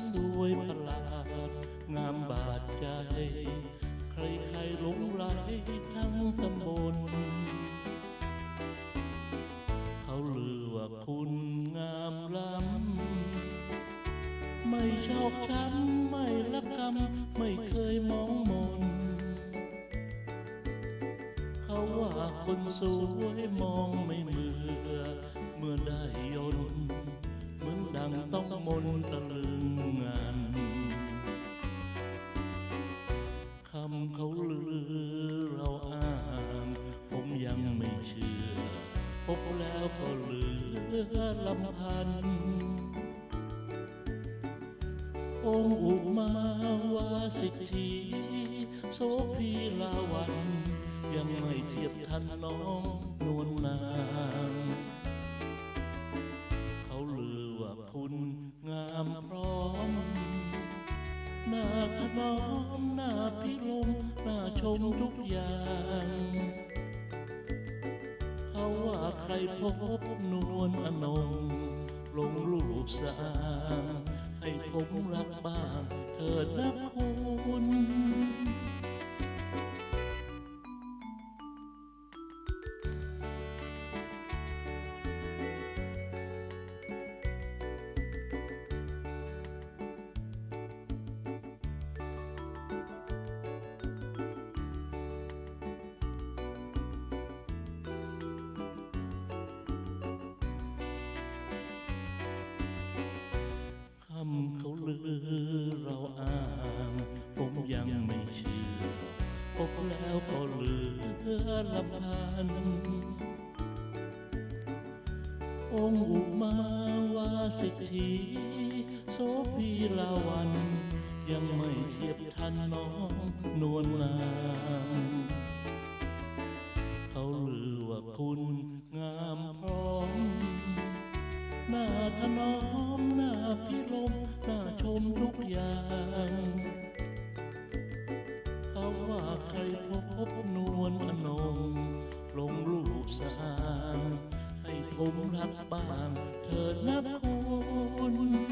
สวยประหลาด งามบาดใจ ใครใๆหลงไหลทั้งตำบล เขาเลือว่าคุณงามล้ำ ไม่ชอบช้ำไม่ละกำไม่เคยมองมน เขาว่าคนสวยมองไม่ ลำพันองค์อุมาวาสิทธีโสพีลาวัน ยังไม่เทียบทันน้องนวลนาง เขาลือว่าคุณงามพร้อมหน้าถนอมหน้าพิลมหน้าชมทุกอย่าง ใครพบนวลอนงลงรูปสางให้ผมรักบ้างเถิดนะคุณ บแล้วก็เหลือลำพัน องค์อุมาวาสิทธีโสพีลาวัน ยังไม่เทียบทันน้องนวลนางเขาลือว่าคุณงามพร้อม หน้าถนอม หน้าพิลม หน้าชมทุกอย่าง ว่าใครพบนวลอนงลงรูปสางให้ผมรักบ้างเถิดนะคุณ